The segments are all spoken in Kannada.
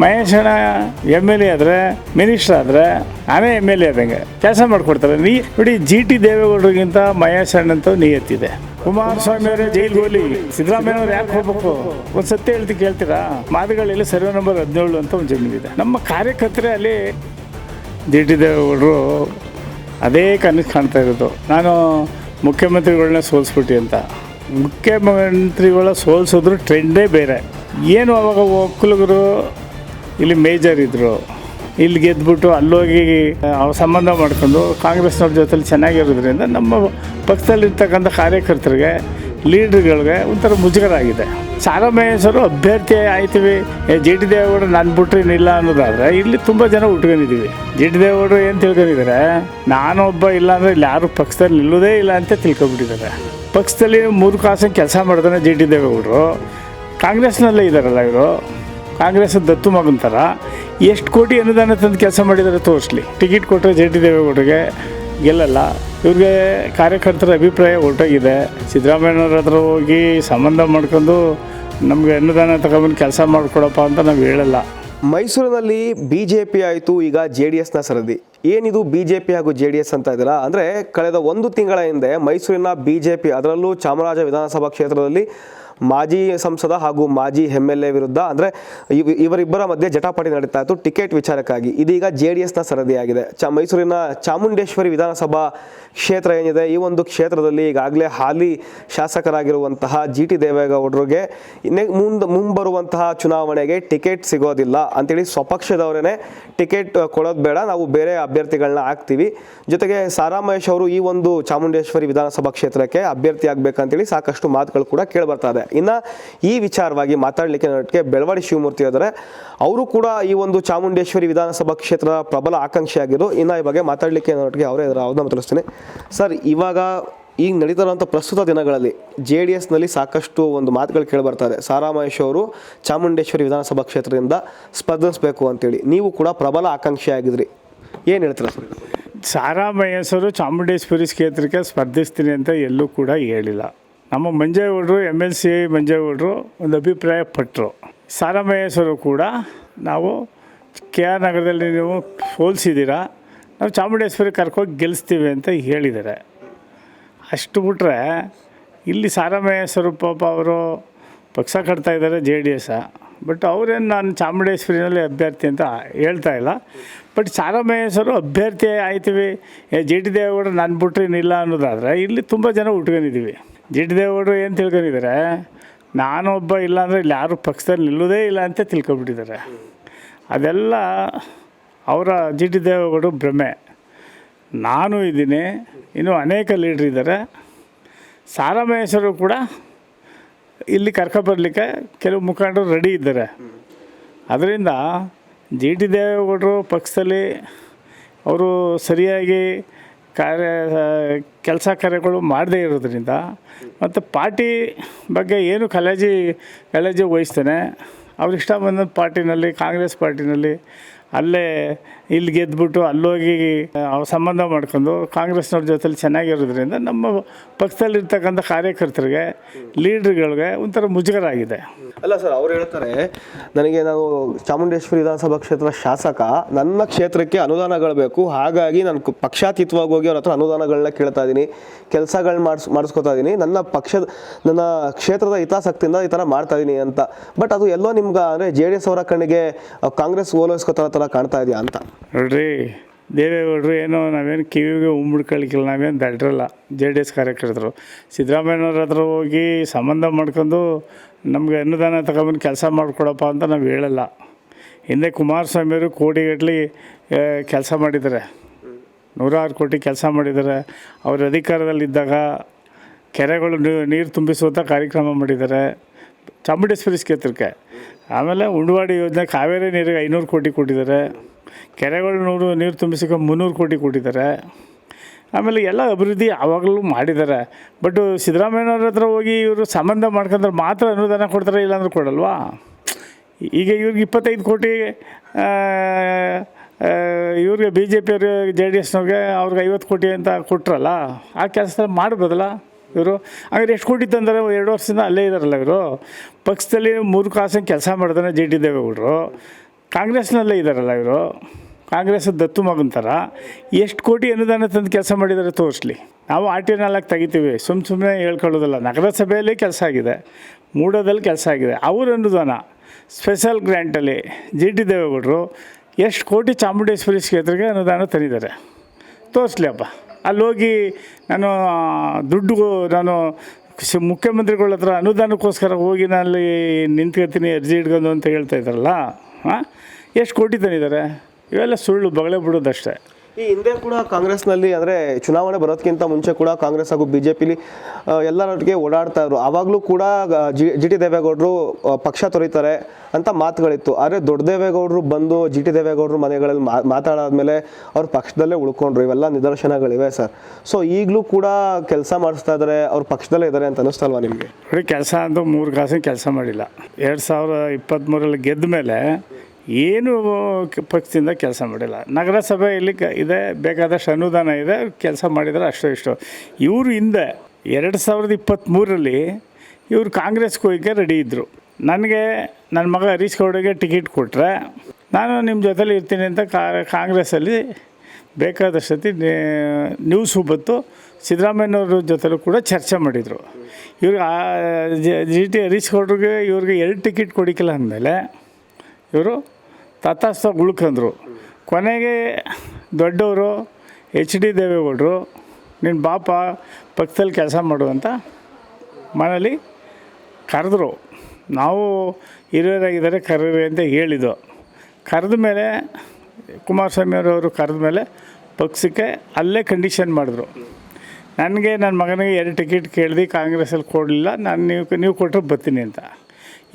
ಮಹೇಶಣ್ಣ ಎಂ ಎಲ್ ಎ ಆದರೆ ಮಿನಿಸ್ಟರ್ ಆದರೆ, ನಾನೇ ಎಂ ಎಲ್ ಎ ಆದಂಗೆ. ಕೆಲಸ ಮಾಡಿಕೊಡ್ತಾರೆ. ನೀ ನೋಡಿ ಜಿ ಟಿ ದೇವೇಗೌಡರಿಗಿಂತ ಮಹೇಶ್ ನೀ ನಿಯತ್ತಿದೆ ಕುಮಾರಸ್ವಾಮಿ ಅವರೇ ಜೈಲ್ಗೆ ಹೋಗ್ಲಿ. ಸಿದ್ದರಾಮಯ್ಯ ಅವ್ರು ಯಾಕೆ ಹೋಗ್ಬೇಕು? ಒಂದು ಸತ್ಯ ಹೇಳ್ತಿ ಕೇಳ್ತೀರಾ? ಮಾದುಗಳಲ್ಲಿ ಸರ್ವೆ ನಂಬರ್ ಹದಿನೇಳು ಅಂತ ಒಂದು ಜಮೀನಿದೆ ನಮ್ಮ ಕಾರ್ಯಕರ್ತರೇ ಅಲ್ಲಿ ಜಿ ಟಿ ದೇವೇಗೌಡರು ಅದೇ ಕನಸು ಕಾಣ್ತಾ ಇರೋದು. ನಾನು ಮುಖ್ಯಮಂತ್ರಿಗಳನ್ನ ಸೋಲಿಸ್ಬಿಟ್ಟು ಅಂತ. ಮುಖ್ಯಮಂತ್ರಿಗಳ ಸೋಲ್ಸಿದ್ರು ಟ್ರೆಂಡೇ ಬೇರೆ. ಏನು ಅವಾಗ ಒಕ್ಕಲಿಗರು ಇಲ್ಲಿ ಮೇಜರ್ ಇದ್ದರು ಇಲ್ಲಿ ಗೆದ್ದುಬಿಟ್ಟು ಅಲ್ಲೋಗಿ ಸಂಬಂಧ ಮಾಡಿಕೊಂಡು ಕಾಂಗ್ರೆಸ್ನವ್ರ ಜೊತೆಲಿ ಚೆನ್ನಾಗಿರೋದ್ರಿಂದ ನಮ್ಮ ಪಕ್ಷದಲ್ಲಿರ್ತಕ್ಕಂಥ ಕಾರ್ಯಕರ್ತರಿಗೆ, ಲೀಡ್ರ್ಗಳಿಗೆ ಒಂಥರ ಮುಜುಗರ ಆಗಿದೆ ಸಾರಾ ಮಹೇಶ್ವರು ಅಭ್ಯರ್ಥಿ ಆಯ್ತೀವಿ. ಜಿ ಟಿ ದೇವೇಗೌಡರು ನಾನು ಬಿಟ್ರೆ ಇಲ್ಲ ಅನ್ನೋದಾದರೆ ಇಲ್ಲಿ ತುಂಬ ಜನ ಉಟ್ಕೊಂಡಿದ್ದೀವಿ. ಜಿ ಟಿ ದೇವೇಗೌಡರು ಏನು ತಿಳ್ಕೊಂಡಿದ್ದಾರೆ? ನಾನೊಬ್ಬ ಇಲ್ಲ ಅಂದರೆ ಇಲ್ಲಿ ಯಾರು ಪಕ್ಷದಲ್ಲಿ ನಿಲ್ಲೋದೇ ಇಲ್ಲ ಅಂತ ತಿಳ್ಕೊಬಿಟ್ಟಿದ್ದಾರೆ ಪಕ್ಷದಲ್ಲಿ ಮೂರು ಕಾಸು ಕೆಲಸ ಮಾಡ್ತಾನೆ ಜಿ ಟಿ ದೇವೇಗೌಡರು. ಕಾಂಗ್ರೆಸ್ನಲ್ಲೇ ಇದ್ದಾರಲ್ಲ ಇವರು. ಕಾಂಗ್ರೆಸ್ ದತ್ತು ಮಗನ ಥರ ಎಷ್ಟು ಕೋಟಿ ಅನುದಾನ ತಂದು ಕೆಲಸ ಮಾಡಿದರೆ ತೋರಿಸ್ಲಿ. ಟಿಕೆಟ್ ಕೊಟ್ಟರೆ ಜೆ ಡಿ ದೇವೇಗೌಡರಿಗೆ ಗೆಲ್ಲಲ್ಲ. ಇವ್ರಿಗೆ ಕಾರ್ಯಕರ್ತರ ಅಭಿಪ್ರಾಯ ಹೊರಟೋಗಿದೆ ಸಿದ್ದರಾಮಯ್ಯನವ್ರ ಹತ್ರ ಹೋಗಿ ಸಂಬಂಧ ಮಾಡ್ಕೊಂಡು ನಮಗೆ ಅನುದಾನ ತಗೊಂಬಂದು ಕೆಲಸ ಮಾಡಿಕೊಡಪ್ಪ ಅಂತ ನಾವು ಹೇಳಲ್ಲ. ಮೈಸೂರಿನಲ್ಲಿ ಬಿ ಜೆ ಪಿ ಆಯಿತು, ಈಗ ಜೆ ಡಿ ಎಸ್ನ ಸರದಿ. ಏನಿದು ಬಿ ಜೆ ಪಿ ಹಾಗೂ ಜೆ ಡಿ ಎಸ್ ಅಂತ ಇದ್ದೀರಾ ಅಂದರೆ ಕಳೆದ ಒಂದು ತಿಂಗಳ ಹಿಂದೆ ಮೈಸೂರಿನ ಬಿ ಜೆ ಪಿ ಅದರಲ್ಲೂ ಚಾಮರಾಜ ವಿಧಾನಸಭಾ ಕ್ಷೇತ್ರದಲ್ಲಿ ಮಾಜಿ ಸಂಸದ ಹಾಗೂ ಮಾಜಿ ಎಂ ಎಲ್ ಎ ವಿರುದ್ಧ, ಅಂದರೆ ಇವ್, ಇವರಿಬ್ಬರ ಮಧ್ಯೆ ಜಟಾಪಟಿ ನಡೀತಾ ಇತ್ತು ಟಿಕೆಟ್ ವಿಚಾರಕ್ಕಾಗಿ. ಇದೀಗ ಜೆ ಡಿ ಎಸ್ನ ಸರದಿಯಾಗಿದೆ. ಚ, ಮೈಸೂರಿನ ಚಾಮುಂಡೇಶ್ವರಿ ವಿಧಾನಸಭಾ ಕ್ಷೇತ್ರ ಏನಿದೆ, ಈ ಒಂದು ಕ್ಷೇತ್ರದಲ್ಲಿ ಈಗಾಗಲೇ ಹಾಲಿ ಶಾಸಕರಾಗಿರುವಂತಹ ಜಿ ಟಿ ದೇವೇಗೌಡರಿಗೆ ಮುಂದೆ, ಮುಂಬರುವಂತಹ ಚುನಾವಣೆಗೆ ಟಿಕೆಟ್ ಸಿಗೋದಿಲ್ಲ. ಅಂತೇಳಿ ಸ್ವಪಕ್ಷದವರೇ ಟಿಕೆಟ್ ಕೊಡೋದು ಬೇಡ, ನಾವು ಬೇರೆ ಅಭ್ಯರ್ಥಿಗಳನ್ನ ಹಾಕ್ತೀವಿ. ಜೊತೆಗೆ ಸಾರಾ ಮಹೇಶ್ ಅವರು ಈ ಒಂದು ಚಾಮುಂಡೇಶ್ವರಿ ವಿಧಾನಸಭಾ ಕ್ಷೇತ್ರಕ್ಕೆ ಅಭ್ಯರ್ಥಿ ಆಗಬೇಕಂತೇಳಿ ಸಾಕಷ್ಟು ಮಾತುಗಳು ಕೂಡ ಕೇಳಿ ಬರ್ತಾ ಇದೆ. ಇನ್ನು ಈ ವಿಚಾರವಾಗಿ ಮಾತಾಡಲಿಕ್ಕೆ ನಟಿಗೆ ಬೆಳವಾಡಿ ಶಿವಮೂರ್ತಿ ಆದರೆ ಅವರು ಕೂಡ ಈ ಒಂದು ಚಾಮುಂಡೇಶ್ವರಿ ವಿಧಾನಸಭಾ ಕ್ಷೇತ್ರದ ಪ್ರಬಲ ಆಕಾಂಕ್ಷಿಯಾಗಿದ್ದು ಇನ್ನು ಈ ಬಗ್ಗೆ ಮಾತಾಡಲಿಕ್ಕೆ ಅವರೇ ಇದರ. ಅವ್ರನ್ನ ತಿಳಿಸ್ತೀನಿ. ಸರ್, ಇವಾಗ ಈಗ ನಡೀತಿರುವಂಥ ಪ್ರಸ್ತುತ ದಿನಗಳಲ್ಲಿ ಜೆ ಡಿ ಎಸ್ನಲ್ಲಿ ಸಾಕಷ್ಟು ಒಂದು ಮಾತುಗಳು ಕೇಳಿ ಬರ್ತಾ ಇದೆ. ಮಹೇಶ್ ಅವರು ಚಾಮುಂಡೇಶ್ವರಿ ವಿಧಾನಸಭಾ ಕ್ಷೇತ್ರದಿಂದ ಸ್ಪರ್ಧಿಸಬೇಕು ಅಂತೇಳಿ. ನೀವು ಕೂಡ ಪ್ರಬಲ ಆಕಾಂಕ್ಷಿಯಾಗಿದ್ರಿ. ಏನು ಹೇಳ್ತೀರಾ ಸರ್ ಸಾರಾಮಹೇಶ್ವರು ಚಾಮುಂಡೇಶ್ವರಿ ಕ್ಷೇತ್ರಕ್ಕೆ ಸ್ಪರ್ಧಿಸ್ತೀನಿ ಅಂತ ಎಲ್ಲೂ ಕೂಡ ಹೇಳಿಲ್ಲ. ನಮ್ಮ ಮಂಜೇಗೌಡರು ಎಂ ಎಲ್ ಸಿ ಮಂಜೇಗೌಡರು ಒಂದು ಅಭಿಪ್ರಾಯ ಪಟ್ಟರು ಸಾರಮಹೇಶ್ವರು ಕೂಡ ನಾವು ಕೆ ಆರ್ ನಗರದಲ್ಲಿ ನೀವು ಹೋಲಿಸಿದ್ದೀರಾ, ನಾವು ಚಾಮುಂಡೇಶ್ವರಿ ಕರ್ಕೋಗಿ ಗೆಲ್ಲಿಸ್ತೀವಿ ಅಂತ ಹೇಳಿದ್ದಾರೆ. ಅಷ್ಟು ಬಿಟ್ಟರೆ ಇಲ್ಲಿ ಸಾರಾ ಮಹೇಶ್ವರು ಪಾಪ ಅವರು ಪಕ್ಷ ಕಟ್ತಾ ಇದ್ದಾರೆ ಜೆ ಡಿ ಎಸ್. ಬಟ್ ಅವರೇನು ನಾನು ಚಾಮುಂಡೇಶ್ವರಿನಲ್ಲಿ ಅಭ್ಯರ್ಥಿ ಅಂತ ಹೇಳ್ತಾ ಇಲ್ಲ. ಬಟ್ ಸಾರಮಹೇಶ್ವರು ಅಭ್ಯರ್ಥಿ ಆಯ್ತೀವಿ. ಜೆ ಟಿ ದೇವೇಗೌಡ ನಾನು ಬಿಟ್ರೆ ಇಲ್ಲ ಅನ್ನೋದಾದರೆ ಇಲ್ಲಿ ತುಂಬ ಜನ ಉಟ್ಕೊಂಡಿದ್ದೀವಿ. ಟಿ ಏನು ತಿಳ್ಕೊಂಡಿದ್ದಾರೆ ನಾನೊಬ್ಬ ಇಲ್ಲ ಅಂದರೆ ಇಲ್ಲಿ ಯಾರು ಪಕ್ಷದಲ್ಲಿ ನಿಲ್ಲೋದೇ ಇಲ್ಲ ಅಂತ ತಿಳ್ಕೊಬಿಟ್ಟಿದ್ದಾರೆ ಅದೆಲ್ಲ ಅವರ ಜಿ ಟಿ ದೇವೇಗೌಡರು ಭ್ರಮೆ. ನಾನು ಇದ್ದೀನಿ, ಇನ್ನೂ ಅನೇಕ ಲೀಡ್ರ್ ಇದ್ದಾರೆ. ಸಾರಾಮಹೇಶ್ವರು ಕೂಡ ಇಲ್ಲಿ ಕರ್ಕೊಬರ್ಲಿಕ್ಕೆ ಕೆಲವು ಮುಖಂಡರು ರೆಡಿ ಇದ್ದಾರೆ. ಅದರಿಂದ ಜಿ ಟಿ ದೇವೇಗೌಡರು ಪಕ್ಷದಲ್ಲಿ ಅವರು ಸರಿಯಾಗಿ ಕಾರ್ಯ ಕೆಲಸ ಕಾರ್ಯಗಳು ಮಾಡದೇ ಇರೋದ್ರಿಂದ ಮತ್ತು ಪಾರ್ಟಿ ಬಗ್ಗೆ ಏನು ಕಾಲೇಜಿ ಕಾಳಜಿ ವಹಿಸ್ತೇನೆ. ಅವ್ರು ಇಷ್ಟ ಬಂದ ಪಾರ್ಟಿನಲ್ಲಿ, ಕಾಂಗ್ರೆಸ್ ಪಾರ್ಟಿನಲ್ಲಿ ಅಲ್ಲೇ ಇಲ್ಲಿ ಗೆದ್ದುಬಿಟ್ಟು ಅಲ್ಲೋಗಿ ಸಂಬಂಧ ಮಾಡ್ಕೊಂಡು ಕಾಂಗ್ರೆಸ್ನವ್ರ ಜೊತೆಲಿ ಚೆನ್ನಾಗಿರೋದ್ರಿಂದ ನಮ್ಮ ಪಕ್ಷದಲ್ಲಿರ್ತಕ್ಕಂಥ ಕಾರ್ಯಕರ್ತರಿಗೆ, ಲೀಡ್ರ್ಗಳಿಗೆ ಒಂಥರ ಮುಜುಗರ ಆಗಿದೆ ಅಲ್ಲ ಸರ್, ಅವ್ರು ಹೇಳ್ತಾರೆ, ನನಗೆ ನಾವು ಚಾಮುಂಡೇಶ್ವರಿ ವಿಧಾನಸಭಾ ಕ್ಷೇತ್ರದ ಶಾಸಕ, ನನ್ನ ಕ್ಷೇತ್ರಕ್ಕೆ ಅನುದಾನಗಳು ಬೇಕು, ಹಾಗಾಗಿ ನಾನು ಪಕ್ಷಾತೀತವಾಗಿ ಹೋಗಿ ಅವ್ರ ಹತ್ರ ಅನುದಾನಗಳನ್ನ ಕೇಳ್ತಾ ಇದ್ದೀನಿ, ಕೆಲಸಗಳು ಮಾಡಿಸ್, ಮಾಡಿಸ್ಕೊತಾ ಇದ್ದೀನಿ, ನನ್ನ ಪಕ್ಷದ, ನನ್ನ ಕ್ಷೇತ್ರದ ಹಿತಾಸಕ್ತಿಯಿಂದ ಈ ಥರ ಮಾಡ್ತಾ ಇದ್ದೀನಿ ಅಂತ. ಬಟ್ ಅದು ಎಲ್ಲೋ ನಿಮ್ಗೆ, ಅಂದರೆ ಜೆ ಡಿ ಎಸ್ ಅವರ ಕಣ್ಣಿಗೆ ಕಾಂಗ್ರೆಸ್ ಓಲೈಸ್ಕೊತಾರ ಥರ ಕಾಣ್ತಾ ಇದೆಯಾ ಅಂತ. ನೋಡ್ರಿ, ದೇವೇಗೌಡರು ಏನೋ ನಾವೇನು ಕಿವಿಗೆ ಉಮ್ಮಿಡ್ಕೊಳಿಕ್ಕಿಲ್ಲ ನಾವೇನು ದಡ್ರಲ್ಲ, ಜೆ ಡಿ ಎಸ್ ಕಾರ್ಯಕರ್ತರು. ಸಿದ್ದರಾಮಯ್ಯನವ್ರ ಹತ್ರ ಹೋಗಿ ಸಂಬಂಧ ಮಾಡ್ಕೊಂಡು ನಮಗೆ ಅನುದಾನ ತಗೊಂಬಂದು ಕೆಲಸ ಮಾಡಿಕೊಡಪ್ಪ ಅಂತ ನಾವು ಹೇಳಲ್ಲ. ಹಿಂದೆ ಕುಮಾರಸ್ವಾಮಿಯವರು ಕೋಟಿಗಟ್ಟಲೆ ಕೆಲಸ ಮಾಡಿದ್ದಾರೆ. ನೂರಾರು ಕೋಟಿ ಕೆಲಸ ಮಾಡಿದ್ದಾರೆ. ಅವ್ರ ಅಧಿಕಾರದಲ್ಲಿದ್ದಾಗ ಕೆರೆಗಳು ನೀರು ತುಂಬಿಸುವಂಥ ಕಾರ್ಯಕ್ರಮ ಮಾಡಿದ್ದಾರೆ. ಚಾಮುಂಡೇಶ್ವರಿ ಕ್ಷೇತ್ರಕ್ಕೆ. ಆಮೇಲೆ ಉಂಡವಾಡಿ ಯೋಜನೆ ಕಾವೇರಿ ನೀರಿಗೆ ಐನೂರು ಕೋಟಿ ಕೊಟ್ಟಿದ್ದಾರೆ. ಕೆರೆಗಳು ನೂರು, ನೀರು ತುಂಬಿಸಿಕೊಂಡು ಮುನ್ನೂರು ಕೋಟಿ ಕೊಟ್ಟಿದ್ದಾರೆ. ಆಮೇಲೆ ಎಲ್ಲ ಅಭಿವೃದ್ಧಿ ಆವಾಗಲೂ ಮಾಡಿದ್ದಾರೆ. ಬಟ್ ಸಿದ್ದರಾಮಯ್ಯನವ್ರ ಹತ್ರ ಹೋಗಿ ಇವರು ಸಂಬಂಧ ಮಾಡ್ಕೊಂಡ್ರೆ ಮಾತ್ರ ಅನುದಾನ ಕೊಡ್ತಾರೆ, ಇಲ್ಲಾಂದ್ರೆ ಕೊಡಲ್ವಾ? ಈಗ ಇವ್ರಿಗೆ ಇಪ್ಪತ್ತೈದು ಕೋಟಿ ಇವ್ರಿಗೆ ಬಿ ಜೆ ಪಿಯವ್ರಿಗೆ ಜೆ ಡಿ ಎಸ್ನವ್ರಿಗೆ ಅವ್ರಿಗೆ ಐವತ್ತು ಕೋಟಿ ಅಂತ ಕೊಟ್ರಲ್ಲ, ಆ ಕೆಲಸ ಮಾಡ್ಬೋದಲ್ಲ? ಇವರು. ಹಾಗಾದ್ರೆ ಎಷ್ಟು ಕೋಟಿ ತಂದರೆ? ಎರಡು ವರ್ಷದಿಂದ ಅಲ್ಲೇ ಇದ್ದಾರಲ್ಲ ಇವರು. ಪಕ್ಷದಲ್ಲಿ ಮೂರು ಕಾಸು ಕೆಲಸ ಮಾಡಿದಾನೆ ಜೆ ಟಿ ದೇವೇಗೌಡರು. ಕಾಂಗ್ರೆಸ್ನಲ್ಲೇ ಇದ್ದಾರಲ್ಲ ಇವರು. ಕಾಂಗ್ರೆಸ್ ದತ್ತು ಮಗನ ಎಷ್ಟು ಕೋಟಿ ಅನುದಾನ ತಂದು ಕೆಲಸ ಮಾಡಿದ್ದಾರೆ ತೋರಿಸ್ಲಿ. ನಾವು ಆರ್ ಟಿ ನಾಲ್ಕು ತೆಗಿತೀವಿ. ಸುಮ್ಮ ಸುಮ್ಮನೆ ಹೇಳ್ಕೊಳ್ಳೋದಿಲ್ಲ. ನಗರಸಭೆಯಲ್ಲಿ ಕೆಲಸ ಆಗಿದೆ. ಮೂಡೋದಲ್ಲಿ ಕೆಲಸ ಆಗಿದೆ. ಅವ್ರ ಅನುದಾನ ಸ್ಪೆಷಲ್ ಗ್ರ್ಯಾಂಟಲ್ಲಿ ಜಿ ಡಿ ದೇವೇಗೌಡರು ಎಷ್ಟು ಕೋಟಿ ಚಾಮುಂಡೇಶ್ವರಿ ಕ್ಷೇತ್ರಕ್ಕೆ ಅನುದಾನ ತಂದಿದ್ದಾರೆ ತೋರಿಸ್ಲಿ ಅಪ್ಪ. ಅಲ್ಲಿ ಹೋಗಿ ನಾನು ದುಡ್ಡು ನಾನು ಮುಖ್ಯಮಂತ್ರಿಗಳ ಹತ್ರ ಅನುದಾನಕ್ಕೋಸ್ಕರ ಹೋಗಿ ನಾನು ಅಲ್ಲಿ ನಿಂತ್ಕೊತೀನಿ, ಅರ್ಜಿ ಇಟ್ಕೊಂಡು ಅಂತ ಹೇಳ್ತಾ ಇದ್ದಾರಲ್ಲ ಹಾಂ ಎಷ್ಟು ಕೋಟಿ ತಂದಿದ್ದಾರೆ? ಇವೆಲ್ಲ ಸುಳ್ಳು, ಬಗಳೆ ಬಿಡೋದಷ್ಟೇ. ಈ ಹಿಂದೆ ಕೂಡ ಕಾಂಗ್ರೆಸ್ನಲ್ಲಿ, ಅಂದರೆ ಚುನಾವಣೆ ಬರೋದಕ್ಕಿಂತ ಮುಂಚೆ ಕೂಡ ಕಾಂಗ್ರೆಸ್ ಹಾಗೂ ಬಿ ಜೆ ಪಿಲಿ ಎಲ್ಲರೊಟ್ಟಿಗೆ ಓಡಾಡ್ತಾ ಇದ್ರು. ಆವಾಗಲೂ ಕೂಡ ಜಿ ಜಿ ಟಿ ದೇವೇಗೌಡರು ಪಕ್ಷ ತೊರೀತಾರೆ ಅಂತ ಮಾತುಗಳಿತ್ತು. ಆದರೆ ದೊಡ್ಡ ದೇವೇಗೌಡರು ಬಂದು ಜಿ ಟಿ ದೇವೇಗೌಡರು ಮನೆಗಳಲ್ಲಿ ಮಾತಾಡಾದ್ಮೇಲೆ ಅವ್ರು ಪಕ್ಷದಲ್ಲೇ ಉಳ್ಕೊಂಡ್ರು. ಇವೆಲ್ಲ ನಿದರ್ಶನಗಳಿವೆ ಸರ್. ಸೊ ಈಗಲೂ ಕೂಡ ಕೆಲಸ ಮಾಡಿಸ್ತಾ ಇದ್ದಾರೆ ಅವ್ರ ಪಕ್ಷದಲ್ಲೇ ಇದ್ದಾರೆ ಅಂತ ಅನಿಸ್ತಲ್ವಾ ನಿಮಗೆ? ಕೆಲಸ ಅಂತ ಮೂರು ಕಾಸಿನ ಕೆಲಸ ಮಾಡಿಲ್ಲ. ಎರಡು ಸಾವಿರ ಇಪ್ಪತ್ತ್ಮೂರಲ್ಲಿ ಗೆದ್ದ ಮೇಲೆ ಏನು ಪಕ್ಷದಿಂದ ಕೆಲಸ ಮಾಡಿಲ್ಲ. ನಗರಸಭೆಯಲ್ಲಿ ಕ ಇದೆ, ಬೇಕಾದಷ್ಟು ಅನುದಾನ ಇದೆ, ಕೆಲಸ ಮಾಡಿದರೆ ಅಷ್ಟೋ ಇಷ್ಟೋ. ಇವರು ಹಿಂದೆ ಎರಡು ಸಾವಿರದ ಇಪ್ಪತ್ತ್ಮೂರರಲ್ಲಿ ಇವರು ಕಾಂಗ್ರೆಸ್ಗೆ ಹೋಗೋಕ್ಕೆ ರೆಡಿ ಇದ್ದರು ನನಗೆ ನನ್ನ ಮಗ ಹರೀಶ್ ಗೌಡಗೆ ಟಿಕೆಟ್ ಕೊಟ್ಟರೆ ನಾನು ನಿಮ್ಮ ಜೊತೆಲಿ ಇರ್ತೀನಿ ಅಂತ ಕಾಂಗ್ರೆಸ್ಸಲ್ಲಿ ಬೇಕಾದಷ್ಟು ಸತಿ ನ್ಯೂಸು ಬಂತು. ಸಿದ್ದರಾಮಯ್ಯನವ್ರ ಜೊತೆಲೂ ಕೂಡ ಚರ್ಚೆ ಮಾಡಿದರು. ಇವ್ರಿಗೆ ಜಿ ಟಿ ಹರೀಶ್ ಗೌಡ್ರಿಗೆ ಇವ್ರಿಗೆ ಎರಡು ಟಿಕೆಟ್ ಕೊಡಿಕಿಲ್ಲ ಅಂದಮೇಲೆ ಇವರು ತಥಾಸ್ಥ ಉಳ್ಕೊಂಡ್ರು ಕೊನೆಗೆ ದೊಡ್ಡವರು ಎಚ್ ಡಿ ದೇವೇಗೌಡರು ನಿನ್ನ ಬಾಪ ಪಕ್ಕದಲ್ಲಿ ಕೆಲಸ ಮಾಡು ಅಂತ ಮನೇಲಿ ಕರೆದ್ರು. ನಾವು ಹಿರಿಯರಾಗಿದ್ದಾರೆ ಕರೀರಿ ಅಂತ ಹೇಳಿದ್ದು. ಕರೆದ ಮೇಲೆ ಕುಮಾರಸ್ವಾಮಿ ಅವರವರು ಕರೆದ ಮೇಲೆ ಪಕ್ಷಕ್ಕೆ ಅಲ್ಲೇ ಕಂಡೀಷನ್ ಮಾಡಿದ್ರು. ನನಗೆ ನನ್ನ ಮಗನಿಗೆ ಎರಡು ಟಿಕೆಟ್ ಕೇಳಿದೆ ಕಾಂಗ್ರೆಸಲ್ಲಿ ಕೊಡಲಿಲ್ಲ, ನಾನು ನೀವು ನೀವು ಕೊಟ್ಟರು ಬರ್ತೀನಿ ಅಂತ.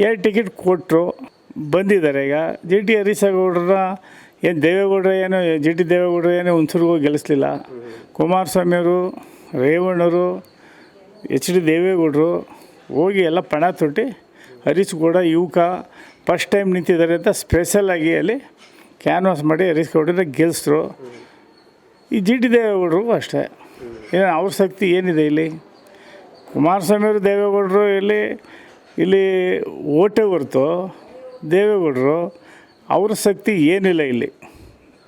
ಎರಡು ಟಿಕೆಟ್ ಕೊಟ್ಟರು ಬಂದಿದ್ದಾರೆ. ಈಗ ಜಿ ಟಿ ಹರೀಶಗೌಡ್ರ ಏನು ದೇವೇಗೌಡರು ಏನು, ಜಿ ಟಿ ದೇವೇಗೌಡರು ಏನು ಒಂಚೂರಿಗೂ ಗೆಲ್ಲಿಸ್ಲಿಲ್ಲ. ಕುಮಾರಸ್ವಾಮಿಯವರು ರೇವಣ್ಣರು ಎಚ್ ಡಿ ದೇವೇಗೌಡರು ಹೋಗಿ ಎಲ್ಲ ಪಣ ತೊಟ್ಟಿ ಹರೀಶ್ ಗೌಡ ಯುವಕ ಫಸ್ಟ್ ಟೈಮ್ ನಿಂತಿದ್ದಾರೆ ಅಂತ ಸ್ಪೆಷಲಾಗಿ ಅಲ್ಲಿ ಕ್ಯಾನ್ವಾಸ್ ಮಾಡಿ ಹರೀಶ್ ಗೆಲ್ಸ್ರು. ಈ ಜಿ ಟಿ ದೇವೇಗೌಡರು ಅಷ್ಟೇ. ಏನು ಅವ್ರ ಶಕ್ತಿ ಏನಿದೆ ಇಲ್ಲಿ? ಕುಮಾರಸ್ವಾಮಿಯವರು, ದೇವೇಗೌಡರು ಇಲ್ಲಿ ಇಲ್ಲಿ ಓಟೆ ಹೊರ್ತು ದೇವೇಗೌಡರು ಅವ್ರ ಶಕ್ತಿ ಏನಿಲ್ಲ ಇಲ್ಲಿ.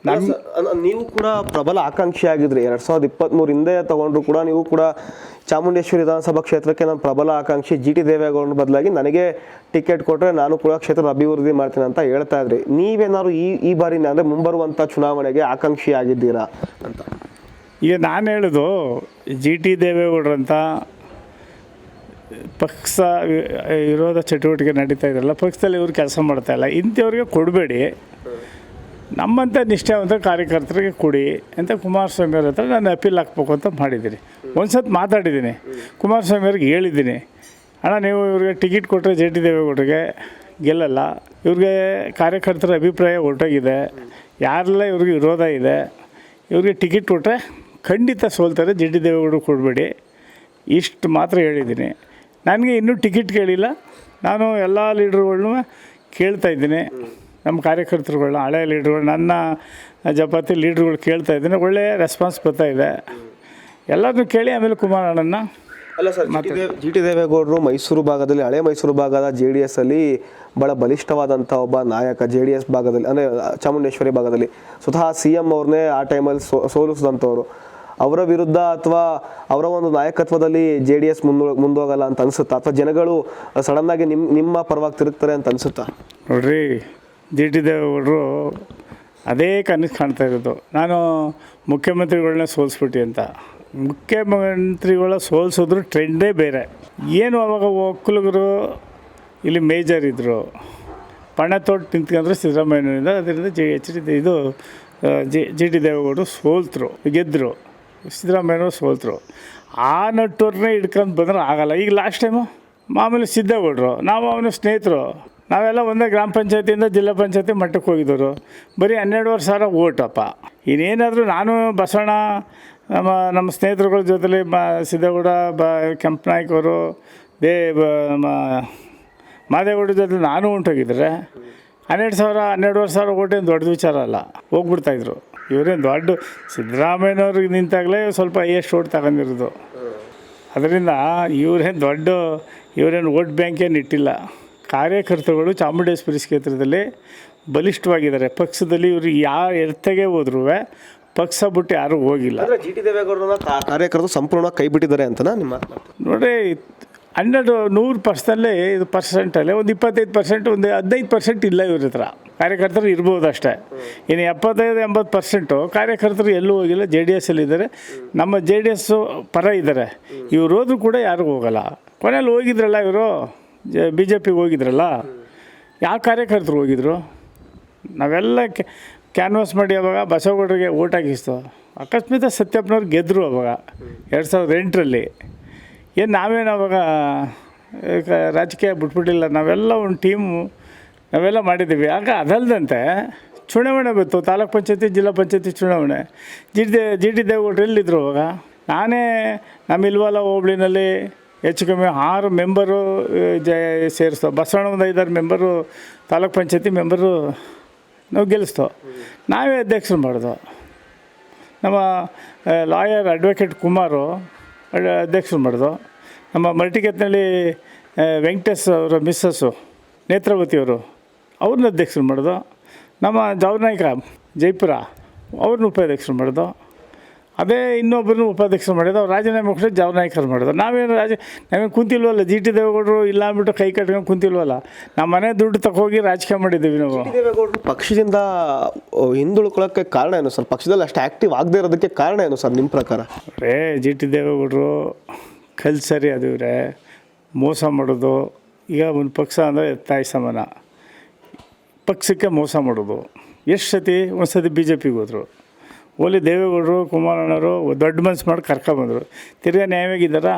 ನಾನು ನೀವು ಕೂಡ ಪ್ರಬಲ ಆಕಾಂಕ್ಷಿ ಆಗಿದ್ರಿ. ಎರಡ್ ಸಾವಿರದ ಇಪ್ಪತ್ತ್ಮೂರು ಹಿಂದೆ ತಗೊಂಡ್ರು ಕೂಡ ನೀವು ಕೂಡ ಚಾಮುಂಡೇಶ್ವರಿ ವಿಧಾನಸಭಾ ಕ್ಷೇತ್ರಕ್ಕೆ ನಾನು ಪ್ರಬಲ ಆಕಾಂಕ್ಷಿ ಜಿ ಟಿ ದೇವೇಗೌಡ ಬದಲಾಗಿ ನನಗೆ ಟಿಕೆಟ್ ಕೊಟ್ಟರೆ ನಾನು ಕೂಡ ಕ್ಷೇತ್ರದ ಅಭಿವೃದ್ಧಿ ಮಾಡ್ತೀನಿ ಅಂತ ಹೇಳ್ತಾ ಇದ್ರಿ. ನೀವೇನಾದ್ರು ಈ ಈ ಬಾರಿ ಅಂದರೆ ಮುಂಬರುವಂಥ ಚುನಾವಣೆಗೆ ಆಕಾಂಕ್ಷಿ ಆಗಿದ್ದೀರಾ ಅಂತ? ಈಗ ನಾನು ಹೇಳೋದು ಜಿ ಟಿ ದೇವೇಗೌಡರಂತ ಪಕ್ಷ ವಿರೋಧ ಚಟುವಟಿಕೆ ನಡೀತಾ ಇದ್ರಲ್ಲ, ಪಕ್ಷದಲ್ಲಿ ಇವ್ರು ಕೆಲಸ ಮಾಡ್ತಾ ಇಲ್ಲ. ಇಂಥವ್ರಿಗೆ ಕೊಡಬೇಡಿ. ನಮ್ಮಂಥ ನಿಷ್ಠಾವಂತ ಕಾರ್ಯಕರ್ತರಿಗೆ ಕೊಡಿ ಅಂತ ಕುಮಾರಸ್ವಾಮಿ ಅವ್ರ ಹತ್ರ ನಾನು ಅಪೀಲ್ ಹಾಕ್ಬೇಕು ಅಂತ ಮಾಡಿದ್ದೀನಿ. ಒಂದು ಸತಿ ಮಾತಾಡಿದ್ದೀನಿ. ಕುಮಾರಸ್ವಾಮಿ ಅವ್ರಿಗೆ ಹೇಳಿದ್ದೀನಿ. ಅಣ್ಣ, ನೀವು ಇವ್ರಿಗೆ ಟಿಕೆಟ್ ಕೊಟ್ಟರೆ ಜೆ ಟಿ ದೇವೇಗೌಡರಿಗೆ ಗೆಲ್ಲಲ್ಲ. ಇವ್ರಿಗೆ ಕಾರ್ಯಕರ್ತರ ಅಭಿಪ್ರಾಯ ಹೊರಟೋಗಿದೆ ಯಾರೆಲ್ಲ ಇವ್ರಿಗೆ ವಿರೋಧ ಇದೆ, ಇವ್ರಿಗೆ ಟಿಕೆಟ್ ಕೊಟ್ಟರೆ ಖಂಡಿತ ಸೋಲ್ತಾರೆ. ಜೆ ಟಿ ದೇವೇಗೌಡರು ಕೊಡಬೇಡಿ. ಇಷ್ಟು ಮಾತ್ರ ಹೇಳಿದ್ದೀನಿ. ನನಗೆ ಇನ್ನೂ ಟಿಕೆಟ್ ಕೇಳಿಲ್ಲ. ನಾನು ಎಲ್ಲ ಲೀಡ್ರುಗಳ್ನೂ ಕೇಳ್ತಾ ಇದ್ದೀನಿ. ನಮ್ಮ ಕಾರ್ಯಕರ್ತರುಗಳನ್ನ ಹಳೆ ಲೀಡ್ರುಗಳು ನನ್ನ ಜಪಾತಿ ಲೀಡ್ರುಗಳು ಕೇಳ್ತಾ ಇದ್ದೀನಿ. ಒಳ್ಳೆಯ ರೆಸ್ಪಾನ್ಸ್ ಬರ್ತಾ ಇದೆ. ಎಲ್ಲರನ್ನೂ ಕೇಳಿ ಆಮೇಲೆ ಕುಮಾರಣ್ಣನ ಅಲ್ಲ ಸರ್ ಜಿ ಟಿ ದೇವೇಗೌಡರು ಮೈಸೂರು ಭಾಗದಲ್ಲಿ ಹಳೆ ಮೈಸೂರು ಭಾಗದ ಜೆ ಡಿ ಎಸ್ ಅಲ್ಲಿ ಬಹಳ ಬಲಿಷ್ಠವಾದಂಥ ಒಬ್ಬ ನಾಯಕ ಜೆ ಡಿ ಎಸ್ ಭಾಗದಲ್ಲಿ ಅಂದರೆ ಚಾಮುಂಡೇಶ್ವರಿ ಭಾಗದಲ್ಲಿ. ಸ್ವತಃ ಸಿ ಎಂ ಅವ್ರನ್ನೇ ಆ ಟೈಮಲ್ಲಿ ಸೋ ಸೋಲಿಸಿದಂಥವ್ರು. ಅವರ ವಿರುದ್ಧ ಅಥವಾ ಅವರ ಒಂದು ನಾಯಕತ್ವದಲ್ಲಿ ಜೆ ಡಿ ಎಸ್ ಮುಂದೋ, ಮುಂದೋಗಲ್ಲ ಅಂತ ಅನ್ಸುತ್ತಾ? ಅಥವಾ ಜನಗಳು ಸಡನ್ನಾಗಿ ನಿಮ್ಮ ನಿಮ್ಮ ಪರವಾಗಿ ತಿರುಗ್ತಾರೆ ಅಂತ ಅನ್ಸುತ್ತಾ? ನೋಡ್ರಿ, ಜಿ ಟಿ ದೇವೇಗೌಡರು ಅದೇ ಕನಸು ಕಾಣ್ತಾ ಇರೋದು. ನಾನು ಮುಖ್ಯಮಂತ್ರಿಗಳನ್ನ ಸೋಲಿಸ್ಬಿಟ್ಟು ಅಂತ. ಮುಖ್ಯಮಂತ್ರಿಗಳ ಸೋಲಿಸಿದ್ರು ಟ್ರೆಂಡೇ ಬೇರೆ. ಏನು ಅವಾಗ ಒಕ್ಕಲಿಗರು ಇಲ್ಲಿ ಮೇಜರ್ ಇದ್ದರು ಪಣ ತೋಟ ನಿಂತ್ಕೊಂಡ್ರೆ ಸಿದ್ದರಾಮಯ್ಯನಿಂದ ಅದರಿಂದ ಜಿ, ಎಚ್ ಡಿ ಇದು ಜಿ ಜಿ ಟಿ ದೇವೇಗೌಡರು ಸೋಲ್ತರು ಗೆದ್ದರು ಸಿದ್ದರಾಮಯ್ಯನವರು ಸೋಲ್ತರು. ಆ ನಟ್ಟವ್ರನ್ನೇ ಹಿಡ್ಕೊಂಡು ಬಂದ್ರೆ ಆಗಲ್ಲ. ಈಗ ಲಾಸ್ಟ್ ಟೈಮು ಮಾಮೂಲಿ ಸಿದ್ದೇಗೌಡರು, ನಾವು ಅವನ ಸ್ನೇಹಿತರು, ನಾವೆಲ್ಲ ಒಂದೇ ಗ್ರಾಮ ಪಂಚಾಯತಿಯಿಂದ ಜಿಲ್ಲಾ ಪಂಚಾಯತಿ ಮಟ್ಟಕ್ಕೆ ಹೋಗಿದ್ದವರು. ಬರೀ ಹನ್ನೆರಡುವರೆ ಸಾವಿರ ಓಟಪ್ಪ. ಇನ್ನೇನಾದರೂ ನಾನು, ಬಸವಣ್ಣ, ನಮ್ಮ ನಮ್ಮ ಸ್ನೇಹಿತರುಗಳ ಜೊತೆಲಿ ಮ ಸಿದ್ದೇಗೌಡ, ಬ ಕೆಂಪನಾಯ್ಕ ಅವರು ದೇ, ಬ ಮ- ಮಾದೇಗೌಡ ಜೊತೆ ನಾನು ಹೊಂಟೋಗಿದ್ರೆ ಹನ್ನೆರಡು ಸಾವಿರ ಹನ್ನೆರಡುವರೆ ಸಾವಿರ ಓಟೇನು ದೊಡ್ಡ ವಿಚಾರ ಅಲ್ಲ. ಹೋಗ್ಬಿಡ್ತಾಯಿದ್ರು ಇವರೇನು ದೊಡ್ಡ ಸಿದ್ದರಾಮಯ್ಯನವ್ರಿಗೆ ನಿಂತಾಗಲೇ ಸ್ವಲ್ಪ ಎಷ್ಟು ಓಟ್ ತಗೊಂಡಿರೋದು. ಅದರಿಂದ ಇವರೇನು ದೊಡ್ಡ ಇವರೇನು ಓಟ್ ಬ್ಯಾಂಕ್ ಏನು ಇಟ್ಟಿಲ್ಲ. ಕಾರ್ಯಕರ್ತರುಗಳು ಚಾಮುಂಡೇಶ್ವರಿ ಕ್ಷೇತ್ರದಲ್ಲಿ ಬಲಿಷ್ಠವಾಗಿದ್ದಾರೆ. ಪಕ್ಷದಲ್ಲಿ ಇವರು ಯಾರು ಎರ್ತೆಗೆ ಹೋದ್ರೂ ಪಕ್ಷ ಬಿಟ್ಟು ಯಾರೂ ಹೋಗಿಲ್ಲ. ಜಿ ಟಿ ದೇವೇಗೌಡರನ್ನ ಕಾರ್ಯಕರ್ತರು ಸಂಪೂರ್ಣ ಕೈ ಬಿಟ್ಟಿದ್ದಾರೆ ಅಂತನಾ ನಿಮ್ಮ ನೋಡ್ರಿ ಹನ್ನೆರಡು ನೂರು ಪರ್ಸಲ್ಲೇ ಇದು ಪರ್ಸೆಂಟಲ್ಲೇ ಒಂದು ಇಪ್ಪತ್ತೈದು ಪರ್ಸೆಂಟ್, ಒಂದು ಹದಿನೈದು ಪರ್ಸೆಂಟ್ ಇಲ್ಲ ಇವ್ರ ಹತ್ರ. ಕಾರ್ಯಕರ್ತರು ಇರ್ಬೋದು ಅಷ್ಟೇ. ಇನ್ನು ಎಪ್ಪತ್ತೈದು, ಎಂಬತ್ತು ಪರ್ಸೆಂಟು ಕಾರ್ಯಕರ್ತರು ಎಲ್ಲೂ ಹೋಗಿಲ್ಲ ಜೆ ಡಿ ಎಸ್ಸಲ್ಲಿದ್ದಾರೆ ನಮ್ಮ ಜೆ ಡಿ ಎಸ್ಸು ಪರ ಇದ್ದಾರೆ. ಇವ್ರು ಹೋದ್ರೂ ಕೂಡ ಯಾರಿಗೂ ಹೋಗಲ್ಲ. ಕೊನೆಯಲ್ಲಿ ಹೋಗಿದ್ರಲ್ಲ ಇವರು? ಬಿ ಜೆ ಪಿಗೆ ಹೋಗಿದ್ರಲ್ಲ? ಯಾವ ಕಾರ್ಯಕರ್ತರು ಹೋಗಿದ್ರು? ನಾವೆಲ್ಲ ಕ್ಯಾನ್ವಾಸ್ ಮಾಡಿ ಅವಾಗ ಬಸವಗೌಡರಿಗೆ ಓಟ್ ಹಾಕಿಸ್ತು. ಅಕಸ್ಮಿತ ಸತ್ಯಪ್ಪನವ್ರು ಗೆದ್ದರು ಅವಾಗ. ಎರಡು ಸಾವಿರದ ಎಂಟರಲ್ಲಿ. ಏನು ನಾವೇನು ಅವಾಗ ರಾಜಕೀಯ ಬಿಟ್ಬಿಟ್ಟಿಲ್ಲ ನಾವೆಲ್ಲ ಒಂದು ಟೀಮು ನಾವೆಲ್ಲ ಮಾಡಿದ್ದೀವಿ. ಆಗ ಅದಲ್ಲದಂತೆ ಚುನಾವಣೆ ಬಂತು ತಾಲೂಕ್ ಪಂಚಾಯತಿ, ಜಿಲ್ಲಾ ಪಂಚಾಯತಿ ಚುನಾವಣೆ. ಜಿ ಡಿ ಜಿ ಡಿ ದೇವೇಗೌಡರು ಎಲ್ಲಿದ್ದರು ಅವಾಗ? ನಾನೇ ನಮ್ಮ ಇಲ್ವಾಲ ಹೋಬಳಿನಲ್ಲಿ ಹೆಚ್ಚು ಕಮ್ಮಿ ಆರು ಮೆಂಬರು ಜ, ಸೇರಿಸ್ತೋ. ಬಸವಣ್ಣ ಒಂದು ಐದಾರು ಮೆಂಬರು, ತಾಲೂಕ್ ಪಂಚಾಯತಿ ಮೆಂಬರು ನಾವು ಗೆಲ್ಲಿಸ್ತೋ ನಾವೇ ಅಧ್ಯಕ್ಷರು ಮಾಡಿದೋ ನಮ್ಮ ಲಾಯರ್ ಅಡ್ವೊಕೇಟ್ ಕುಮಾರು ಅಧ್ಯಕ್ಷರು ಮಾಡೋದು ನಮ್ಮ ಮಲ್ಟಿಕೆತ್ನಲ್ಲಿ ವೆಂಕಟೇಶ್ ಅವರ, ಮಿಸ್ಸಸ್ಸು ನೇತ್ರಾವತಿಯವರು ಅವ್ರನ್ನ ಅಧ್ಯಕ್ಷರು ಮಾಡೋದು ನಮ್ಮ ಜವನಾಯಕ, ಜೈಪುರ, ಅವ್ರನ್ನ ಉಪಾಧ್ಯಕ್ಷರು ಮಾಡೋದು ಅದೇ ಇನ್ನೊಬ್ಬರನ್ನು ಉಪಾಧ್ಯಕ್ಷರು ಮಾಡಿದ್ದು ಅವ್ರು ರಾಜೀನಾಮೆ ಕೊಟ್ಟರೆ ಜವನಾಯಕರು ಮಾಡಿದ್ರು. ನಾವೇನು ರಾಜ ನಾವೇನು ಕುಂತಿಲ್ವಲ್ಲ ಜಿ ಟಿ ದೇವೇಗೌಡರು ಇಲ್ಲ ಅಂದ್ಬಿಟ್ಟು ಕೈ ಕಟ್ಕೊಂಡು ಕುಂತಿಲ್ವಲ್ಲ ನಮ್ಮ ಮನೆ ದುಡ್ಡು ತಗೋಗಿ ರಾಜಕೀಯ ಮಾಡಿದ್ದೀವಿ ನಾವು. ದೇವೇಗೌಡರು ಪಕ್ಷದಿಂದ ಹಿಂದುಳ್ಕೊಳ್ಳೋಕ್ಕೆ ಕಾರಣ ಏನು ಸರ್? ಪಕ್ಷದಲ್ಲಿ ಅಷ್ಟು ಆ್ಯಕ್ಟಿವ್ ಆಗದೆ ಇರೋದಕ್ಕೆ ಕಾರಣ ಏನು ಸರ್ ನಿಮ್ಮ ಪ್ರಕಾರ? ರೇ ಜಿ ಟಿ ದೇವೇಗೌಡರು ಕಲ್ಸರಿ ಅದು ರೇ ಮೋಸ ಮಾಡೋದು ಈಗ ಒಂದು ಪಕ್ಷ ಅಂದರೆ ತಾಯಿ ಸಮಾನ. ಪಕ್ಷಕ್ಕೆ ಮೋಸ ಮಾಡೋದು. ಎಷ್ಟು ಸತಿ? ಒಂದು ಸತಿ ಬಿ ಜೆ ಪಿಗೆ ಹೋದರು. ಓಲಿ ದೇವೇಗೌಡರು ಕುಮಾರಣ್ಣವರು ದೊಡ್ಡ ಮನಸ್ಸು ಮಾಡಿ ಕರ್ಕೊಂಬಂದರು ತಿರ್ಗಾ ನ್ಯಾಯವಾಗಿದ್ದಾರಾ?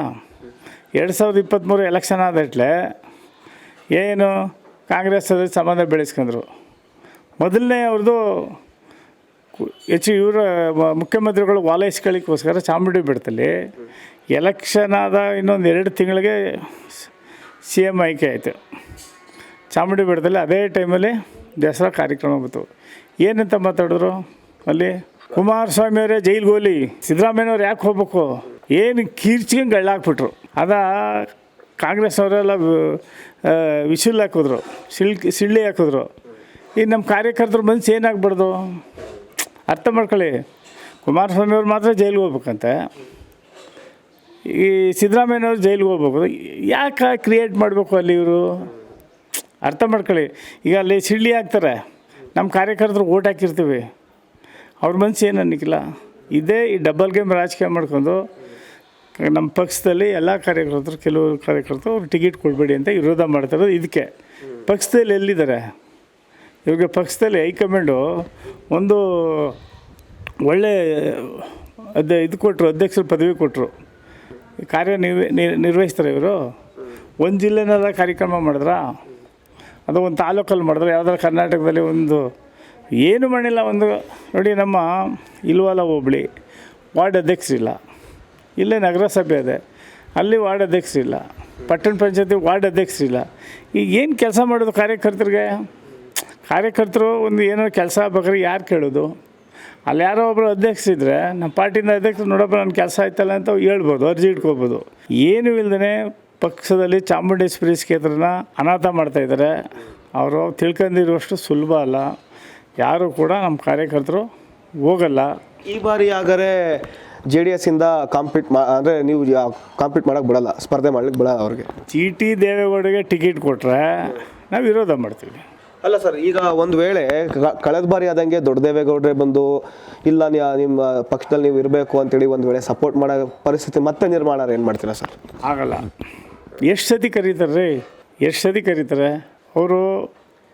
ಎರಡು ಸಾವಿರದ ಇಪ್ಪತ್ತ್ಮೂರು ಎಲೆಕ್ಷನ್ ಆದಟ್ಲೆ ಏನು ಕಾಂಗ್ರೆಸ್ ಅದ್ರ ಸಂಬಂಧ ಬೆಳೆಸ್ಕೊಂಡ್ರು? ಮೊದಲನೇ ಅವ್ರದ್ದು ಹೆಚ್ಚು ಇವರ ಮುಖ್ಯಮಂತ್ರಿಗಳು ಓಲೈಸ್ಕೊಳ್ಳಿಕ್ಕೋಸ್ಕರ ಚಾಮುಂಡಿ ಬೆಟ್ಟದಲ್ಲಿ ಎಲೆಕ್ಷನ್ ಆದ ಇನ್ನೊಂದು ಎರಡು ತಿಂಗಳಿಗೆ ಸಿ ಎಂ ಆಯ್ಕೆ ಆಯಿತು. ಚಾಮುಂಡಿ ಬೆಟ್ಟದಲ್ಲಿ ಅದೇ ಟೈಮಲ್ಲಿ ದಸರಾ ಕಾರ್ಯಕ್ರಮ ಬಂತು. ಏನಂತ ಮಾತಾಡಿದ್ರು ಅಲ್ಲಿ? ಕುಮಾರಸ್ವಾಮಿ ಅವರೇ ಜೈಲ್ಗೆ ಹೋಗ್ಲಿ ಸಿದ್ದರಾಮಯ್ಯವ್ರು ಯಾಕೆ ಹೋಗ್ಬೇಕು? ಏನು ಕೀರ್ಚಿಗೆ ಗಳ್ಳಾಕ್ಬಿಟ್ರು ಅದ ಕಾಂಗ್ರೆಸ್ ಅವರೆಲ್ಲ ವಿಶಿಲ್ ಹಾಕಿದ್ರು, ಸಿಳ್, ಸಿಳ್ಳಿ ಹಾಕಿದ್ರು. ಈಗ ನಮ್ಮ ಕಾರ್ಯಕರ್ತರ ಮನಸ್ಸು ಏನಾಗ್ಬಾರ್ದು? ಅರ್ಥ ಮಾಡ್ಕೊಳ್ಳಿ. ಕುಮಾರಸ್ವಾಮಿ ಅವ್ರು ಮಾತ್ರ ಜೈಲಿಗೆ ಹೋಗ್ಬೇಕಂತೆ. ಈ ಸಿದ್ದರಾಮಯ್ಯನವ್ರು ಜೈಲಿಗೆ ಹೋಗ್ಬೇಕು. ಯಾಕೆ ಕ್ರಿಯೇಟ್ ಮಾಡಬೇಕು ಅಲ್ಲಿ ಇವರು? ಅರ್ಥ ಮಾಡ್ಕೊಳ್ಳಿ. ಈಗ ಅಲ್ಲಿ ಸಿಳ್ಳಿ ಹಾಕ್ತಾರೆ. ನಮ್ಮ ಕಾರ್ಯಕರ್ತರು ಓಟ್ ಹಾಕಿರ್ತೀವಿ. ಅವ್ರ ಮನಸ್ಸು ಏನು ಅನ್ನಿಕ್ಕಿಲ್ಲ. ಇದೇ ಈ ಡಬಲ್ ಗೇಮ್ ರಾಜಕೀಯ ಮಾಡ್ಕೊಂಡು ನಮ್ಮ ಪಕ್ಷದಲ್ಲಿ ಎಲ್ಲ ಕಾರ್ಯಕರ್ತರು ಕೆಲವು ಕಾರ್ಯಕರ್ತರು ಅವ್ರು ಟಿಕೆಟ್ ಕೊಡಬೇಡಿ ಅಂತ ವಿರೋಧ ಮಾಡ್ತಾರೆ ಇದಕ್ಕೆ. ಪಕ್ಷದಲ್ಲಿ ಎಲ್ಲಿದ್ದಾರೆ? ಇವಾಗ ಪಕ್ಷದಲ್ಲಿ ಹೈಕಮಾಂಡು ಒಂದು ಒಳ್ಳೆ, ಅದೇ ಇದು ಕೊಟ್ಟರು ಅಧ್ಯಕ್ಷರು ಪದವಿ ಕೊಟ್ಟರು ಕಾರ್ಯ ನಿರ್ವ ನಿರ್- ನಿರ್ವಹಿಸ್ತಾರೆ ಇವರು. ಒಂದು ಜಿಲ್ಲೆನಾದ ಕಾರ್ಯಕ್ರಮ ಮಾಡಿದ್ರಾ? ಅದು ಒಂದು ತಾಲೂಕಲ್ಲಿ ಮಾಡಿದ್ರೆ ಯಾವ್ದಾರು ಕರ್ನಾಟಕದಲ್ಲಿ ಒಂದು ಏನು ಮಾಡಿಲ್ಲ ಒಂದು ನೋಡಿ ನಮ್ಮ ಇಲ್ವಾಲ ಹೋಬಳಿ, ವಾರ್ಡ್ ಅಧ್ಯಕ್ಷರಿಲ್ಲ ಇಲ್ಲೇ. ನಗರಸಭೆ ಇದೆ. ಅಲ್ಲಿ ವಾರ್ಡ್ ಅಧ್ಯಕ್ಷರಿಲ್ಲ ಪಟ್ಟಣ ಪಂಚಾಯತಿ ವಾರ್ಡ್ ಅಧ್ಯಕ್ಷರಿಲ್ಲ ಈಗ ಏನು ಕೆಲಸ ಮಾಡೋದು ಕಾರ್ಯಕರ್ತರಿಗೆ? ಕಾರ್ಯಕರ್ತರು ಒಂದು ಏನೋ ಕೆಲಸ ಆಗ್ಬೇಕಾದ್ರೆ ಯಾರು ಕೇಳೋದು? ಅಲ್ಲಿ ಯಾರೋ ಒಬ್ಬರು ಇದ್ದರೆ ನಮ್ಮ ಪಾರ್ಟಿಯಿಂದ ಅಧ್ಯಕ್ಷರು ನೋಡಪ್ಪ ನನ್ನ ಕೆಲಸ ಆಯ್ತಲ್ಲ ಅಂತ ಹೇಳ್ಬೋದು, ಅರ್ಜಿ ಇಟ್ಕೋಬೋದು. ಏನೂ ಇಲ್ಲದೇ ಪಕ್ಷದಲ್ಲಿ ಚಾಮುಂಡೇಶ್ವರಿ ಕ್ಷೇತ್ರನ ಅನಾಥ ಮಾಡ್ತಾಯಿದ್ದಾರೆ ಅವರು ತಿಳ್ಕೊಂಡಿರುವಷ್ಟು ಸುಲಭ ಅಲ್ಲ. ಯಾರು ಕೂಡ ನಮ್ಮ ಕಾರ್ಯಕರ್ತರು ಹೋಗಲ್ಲ. ಈ ಬಾರಿ ಆದರೆ ಜೆ ಡಿ ಎಸ್ ಇಂದ ಕಾಂಪೀಟ್ ಮಾ ಅಂದರೆ ನೀವು ಕಾಂಪೀಟ್ ಮಾಡೋಕೆ ಬಿಡಲ್ಲ ಸ್ಪರ್ಧೆ ಮಾಡ್ಲಿಕ್ಕೆ ಬಿಡಲ್ಲ ಅವ್ರಿಗೆ? ಚಿ ಟಿ ದೇವೇಗೌಡಗೆ ಟಿಕೆಟ್ ಕೊಟ್ಟರೆ ನಾವು ವಿರೋಧ ಮಾಡ್ತೀವಿ. ಅಲ್ಲ ಸರ್ ಈಗ ಒಂದು ವೇಳೆ ಕಳೆದ ಬಾರಿ ಆದಂಗೆ ದೊಡ್ಡ ದೇವೇಗೌಡ್ರೆ ಬಂದು ಇಲ್ಲ ನೀ- ನಿಮ್ಮ ಪಕ್ಷದಲ್ಲಿ ನೀವು ಇರಬೇಕು ಅಂತೇಳಿ ಒಂದು ವೇಳೆ ಸಪೋರ್ಟ್ ಮಾಡೋ ಪರಿಸ್ಥಿತಿ ಮತ್ತೆ ನಿರ್ಮಾಣ ಏನು ಮಾಡ್ತೀರಾ ಸರ್? ಆಗಲ್ಲ. ಎಷ್ಟು ಸತಿ ಕರೀತಾರೆ ರೀ? ಎಷ್ಟು ಸತಿ ಕರೀತಾರೆ? ಅವರು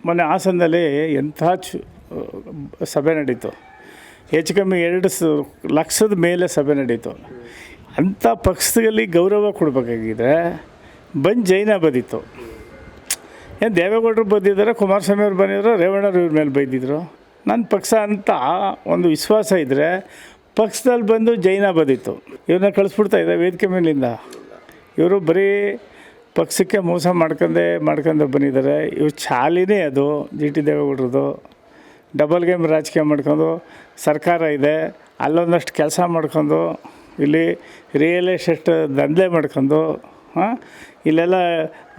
ಮೊನ್ನೆ ಹಾಸನದಲ್ಲಿ ಎಂಥ ಚು ಸಭೆ ನಡೀತು. ಹೆಚ್ಚು ಕಮ್ಮಿ ಎರಡು ಲಕ್ಷದ ಮೇಲೆ ಸಭೆ ನಡೀತು. ಅಂಥ ಪಕ್ಷದಲ್ಲಿ ಗೌರವ ಕೊಡಬೇಕಾಗಿದೆ. ಬಂದು ಜೈನ ಬದಿತ್ತು. ಏನು ದೇವೇಗೌಡರು ಬಂದಿದ್ದಾರೆ ಕುಮಾರಸ್ವಾಮಿ ಅವ್ರು ಬಂದಿದ್ರು, ರೇವಣ್ಣವ್ರು ಇವ್ರ ಮೇಲೆ ಬೈದಿದ್ರು. ನನ್ನ ಪಕ್ಷ ಅಂತ ಒಂದು ವಿಶ್ವಾಸ ಇದ್ದರೆ ಪಕ್ಷದಲ್ಲಿ ಬಂದು ಜೈನ ಬದಿತ್ತು. ಇವ್ರನ್ನ ಕಳಿಸ್ಬಿಡ್ತಾ ಇದ್ದಾರೆ ವೇದಿಕೆ ಮೇಲಿಂದ. ಇವರು ಬರೀ ಪಕ್ಷಕ್ಕೆ ಮೋಸ ಮಾಡ್ಕೊಂಡೇ ಮಾಡ್ಕೊಂಡೆ ಬಂದಿದ್ದಾರೆ. ಇವ್ರು ಚಾಲಿನೇ ಅದು, ಜಿ ಟಿ ದೇವೇಗೌಡರದು ಡಬಲ್ ಗೇಮ್ ರಾಜಕೀಯ ಮಾಡ್ಕೊಂಡು ಸರ್ಕಾರ ಇದೆ ಅಲ್ಲೊಂದಷ್ಟು ಕೆಲಸ ಮಾಡ್ಕೊಂಡು ಇಲ್ಲಿ ರಿಯಲ್ ಎಸ್ಟೇಟ್ ದಂಧೆ ಮಾಡ್ಕೊಂಡು ಹಾಂ ಇಲ್ಲೆಲ್ಲ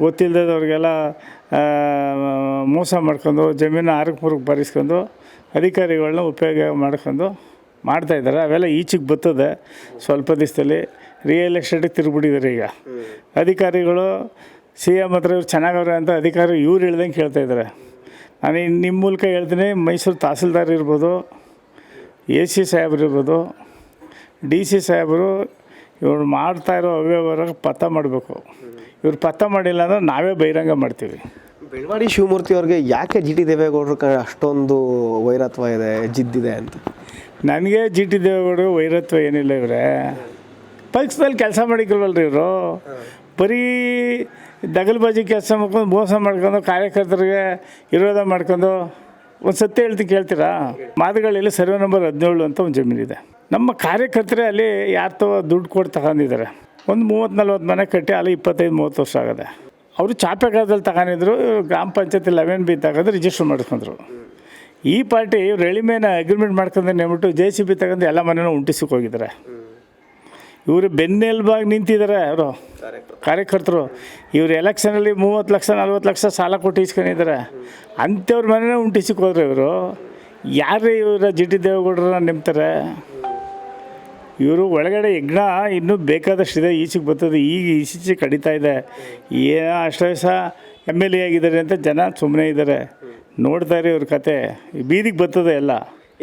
ಗೊತ್ತಿಲ್ಲದವ್ರಿಗೆಲ್ಲ ಮೋಸ ಮಾಡ್ಕೊಂಡು ಜಮೀನು ಆರಕ್ಕೆ ಮೂರಕ್ಕೆ ಬರೆಸ್ಕೊಂಡು ಅಧಿಕಾರಿಗಳನ್ನ ಉಪಯೋಗ ಮಾಡ್ಕೊಂಡು ಮಾಡ್ತಾಯಿದ್ದಾರೆ ಅವೆಲ್ಲ ಈಚೆಗೆ ಬತ್ತದೆ ಸ್ವಲ್ಪ ದಿವಸದಲ್ಲಿ. ರಿಯಲ್ ಎಸ್ಟೇಟಿಗೆ ತಿರುಗ್ಬಿಟ್ಟಿದ್ದಾರೆ ಈಗ. ಅಧಿಕಾರಿಗಳು ಸಿ ಎಂ ಹತ್ರ ಇವ್ರು ಚೆನ್ನಾಗವ್ರೆ ಅಂತ ಅಧಿಕಾರಿ ಇವ್ರು ಹೇಳ್ದಂಗೆ ಕೇಳ್ತಾ ಇದ್ದಾರೆ. ನಾನು ಇನ್ನು ನಿಮ್ಮ ಮೂಲಕ ಹೇಳ್ತೀನಿ ಮೈಸೂರು ತಹಸೀಲ್ದಾರ್ ಇರ್ಬೋದು ಎ ಸಿ ಸಾಹೇಬ್ರು ಇರ್ಬೋದು ಡಿ ಸಿ ಸಾಹೇಬರು ಇವ್ರು ಮಾಡ್ತಾ ಇರೋ ಅವ್ಯವಹಾರ ಪತ್ತ ಮಾಡಬೇಕು. ಇವ್ರು ಪತ್ತ ಮಾಡಿಲ್ಲ ಅಂದ್ರೆ ನಾವೇ ಬಹಿರಂಗ ಮಾಡ್ತೀವಿ. ಬೆಳವಾಡಿ ಶಿವಮೂರ್ತಿ ಅವ್ರಿಗೆ ಯಾಕೆ ಜಿ ಟಿ ದೇವೇಗೌಡರು ಅಷ್ಟೊಂದು ವೈರತ್ವ ಇದೆ ಜಿದ್ದಿದೆ ಅಂತ? ನನಗೆ ಜಿ ಟಿ ದೇವೇಗೌಡರು ವೈರತ್ವ ಏನಿಲ್ಲ ಇವರೇ. ಪಕ್ಷದಲ್ಲಿ ಕೆಲಸ ಮಾಡಿಕಲ್ವಲ್ರಿ ಇವರು. ಬರೀ ದಗಲ್ಬಾಜಿ ಕೆಲಸ ಮಾಡ್ಕೊಂಡು ಮೋಸ ಮಾಡ್ಕೊಂಡು ಕಾರ್ಯಕರ್ತರಿಗೆ ವಿರೋಧ ಮಾಡ್ಕೊಂಡು ಒಂದು ಸತ್ಯ ಹೇಳ್ತೀನಿ ಕೇಳ್ತೀರಾ? ಮಾತುಗಳಲ್ಲಿ ಸರ್ವೆ ನಂಬರ್ ಹದಿನೇಳು ಅಂತ ಒಂದು ಜಮೀನಿದೆ ನಮ್ಮ ಕಾರ್ಯಕರ್ತರೇ ಅಲ್ಲಿ ಯಾರು ತಗೋ ದುಡ್ಡು ಕೊಟ್ಟು ತಗೊಂಡಿದ್ದಾರೆ. ಒಂದು ಮೂವತ್ತು ನಲ್ವತ್ತು ಮನೆ ಕಟ್ಟಿ ಅಲ್ಲಿ ಇಪ್ಪತ್ತೈದು, ಮೂವತ್ತು ವರ್ಷ ಆಗಿದೆ. ಅವರು ಚಾಪೆಗಾಲದಲ್ಲಿ ತಗೊಂಡಿದ್ರು, ಗ್ರಾಮ ಪಂಚಾಯತಿ ಲೆವೆನ್ ಬಿ ತಗೊಂಡು ರಿಜಿಸ್ಟರ್ ಮಾಡಿಸ್ಕೊಂಡ್ರು. ಈ ಪಾರ್ಟಿ ಇವ್ರು ಎಳಿಮೇನ ಅಗ್ರಿಮೆಂಟ್ ಮಾಡ್ಕೊಂಡು ನೆಬಿಟ್ಟು ಜೆ ಸಿ ಬಿ ತಗೊಂಡು ಎಲ್ಲ ಮನೆನೂ ಉಂಟಿಸಕ್ಕೆ ಹೋಗಿದ್ದಾರೆ. ಇವರು ಬೆನ್ನೆಲುಬಾಗಿ ನಿಂತಿದ್ದಾರೆ ಅವರು. ಕಾರ್ಯಕರ್ತರು. ಇವರು ಎಲೆಕ್ಷನಲ್ಲಿ ಮೂವತ್ತು ಲಕ್ಷ, ನಲ್ವತ್ತು ಲಕ್ಷ ಸಾಲ ಕೊಟ್ಟು ಇಸ್ಕೊಂಡಿದ್ದಾರೆ ಅಂಥವ್ರ ಮನೆನೇ ಉಂಟಿಸಿಕ್ ಇವರು. ಯಾರು ಇವರ ಜಿ ಟಿ ದೇವೇಗೌಡರನ್ನ ನೆಮ್ತಾರೆ? ಇವರು ಒಳಗಡೆ ಯಜ್ಞ ಇನ್ನೂ ಬೇಕಾದಷ್ಟಿದೆ ಈಚೆಗೆ ಬರ್ತದೆ, ಈಗ ಈಚೀಚೆ ಕಡಿತಾ ಇದೆ. ಏನೋ ಅಷ್ಟು ದಿವಸ ಎಂ ಎಲ್ ಎ ಆಗಿದ್ದಾರೆ ಅಂತ ಜನ ಸುಮ್ಮನೆ ಇದ್ದಾರೆ ನೋಡ್ತಾರೆ ಇವ್ರ ಕತೆ. ಬೀದಿಗೆ ಬರ್ತದೆ ಎಲ್ಲ.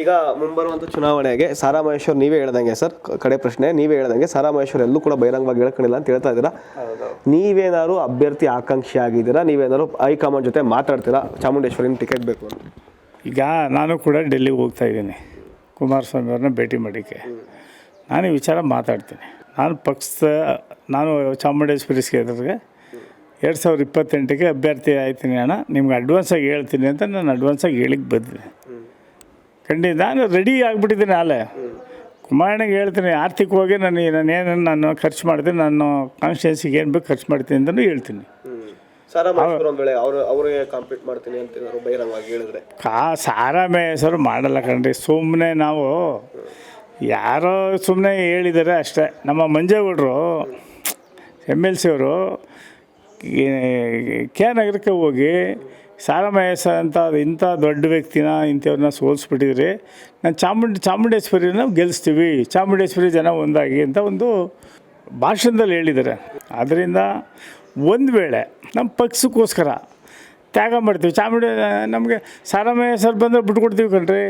ಈಗ ಮುಂಬರುವಂಥ ಚುನಾವಣೆಗೆ ಸಾರಾ ಮಹೇಶ್ವರ್ ನೀವೇ ಹೇಳ್ದಂಗೆ ಸರ್ ಕಡೆ ಪ್ರಶ್ನೆ ನೀವೇ ಹೇಳ್ದಂಗೆ ಸಾರಾ ಮಹೇಶ್ವರ್ ಎಲ್ಲೂ ಕೂಡ ಬಹಿರಂಗವಾಗಿ ಹೇಳ್ಕೊಂಡಿಲ್ಲ ಅಂತ ಹೇಳ್ತಾ ಇದ್ದೀರಾ? ನೀವೇನಾದ್ರು ಅಭ್ಯರ್ಥಿ ಆಕಾಂಕ್ಷಿ ಆಗಿದ್ದೀರಾ? ನೀವೇನಾದ್ರು ಹೈಕಮಾಂಡ್ ಜೊತೆ ಮಾತಾಡ್ತೀರಾ? ಚಾಮುಂಡೇಶ್ವರಿನ ಟಿಕೆಟ್ ಬೇಕು ಅಂತ. ಈಗ ನಾನು ಕೂಡ ಡೆಲ್ಲಿಗೆ ಹೋಗ್ತಾ ಇದ್ದೀನಿ. ಕುಮಾರಸ್ವಾಮಿ ಅವ್ರನ್ನ ಭೇಟಿ ಮಾಡೋಕ್ಕೆ. ನಾನು ಈ ವಿಚಾರ ಮಾತಾಡ್ತೀನಿ. ನಾನು ಪಕ್ಷದ ನಾನು ಚಾಮುಂಡೇಶ್ವರಿ ಕ್ಷೇತ್ರಕ್ಕೆ ಎರಡು ಸಾವಿರದ ಇಪ್ಪತ್ತೆಂಟಕ್ಕೆ ಅಭ್ಯರ್ಥಿ ಆಯ್ತೀನಿ ಅಣ್ಣ. ನಿಮ್ಗೆ ಅಡ್ವಾನ್ಸಾಗಿ ಹೇಳ್ತೀನಿ ಅಂತ ನಾನು ಅಡ್ವಾನ್ಸಾಗಿ ಹೇಳಿಕ್ಕೆ ಬಂದಿದ್ದೆ ಖಂಡಿತ. ನಾನು ರೆಡಿ ಆಗಿಬಿಟ್ಟಿದ್ದೀನಿ ನಾಳೆ. ಕುಮಾರಣ್ಣಗೆ ಹೇಳ್ತೀನಿ ಆರ್ಥಿಕವಾಗಿ ನಾನು ನಾನೇನು ನಾನು ಖರ್ಚು ಮಾಡ್ತೀನಿ ನಾನು ಕಾನ್ಸ್ಟಿಟ್ಯೂನ್ಸಿಗೆ ಏನು ಬೇಕು ಖರ್ಚು ಮಾಡ್ತೀನಿ ಅಂತಲೂ ಹೇಳ್ತೀನಿ. ಸಾರಾ ವೇಳೆ ಅವ್ರು ಅವರಿಗೆ ಕಾಂಪೀಟ್ ಮಾಡ್ತೀನಿ ಅಂತ ಬಹಿರಂಗವಾಗಿ ಹೇಳಿದ್ರೆ. ಕಾ ಸಾರಾ ಹೆಸರು ಮಾಡಲ್ಲ ಕಣ್ರಿ ಸುಮ್ಮನೆ ನಾವು ಯಾರೋ ಸುಮ್ಮನೆ ಹೇಳಿದ್ದಾರೆ ಅಷ್ಟೇ. ನಮ್ಮ ಮಂಜೇಗೌಡರು ಎಂ ಎಲ್ ಸಿ ಅವರು ಕೆ ನಗರಕ್ಕೆ ಹೋಗಿ ಸಾರಾಮಹೇಶ ಅಂತ ಇಂಥ ದೊಡ್ಡ ವ್ಯಕ್ತಿನ ಇಂಥವ್ರನ್ನ ಸೋಲಿಸ್ಬಿಟ್ಟಿದ್ರಿ ನಾನು ಚಾಮುಂಡಿ, ಚಾಮುಂಡೇಶ್ವರಿನ ಗೆಲ್ಲಿಸ್ತೀವಿ ಚಾಮುಂಡೇಶ್ವರಿ ಜನ ಒಂದಾಗಿ ಅಂತ ಒಂದು ಭಾಷಣದಲ್ಲಿ ಹೇಳಿದ್ದಾರೆ. ಅದರಿಂದ ಒಂದು ವೇಳೆ ನಮ್ಮ ಪಕ್ಷಕ್ಕೋಸ್ಕರ ತ್ಯಾಗ ಮಾಡ್ತೀವಿ. ಚಾಮುಂಡಿ, ನಮಗೆ ಸಾರಾಮಯ್ಯ ಸರ್ ಬಂದರೆ ಬಿಟ್ಕೊಡ್ತೀವಿ ಕಣ್ರಿ.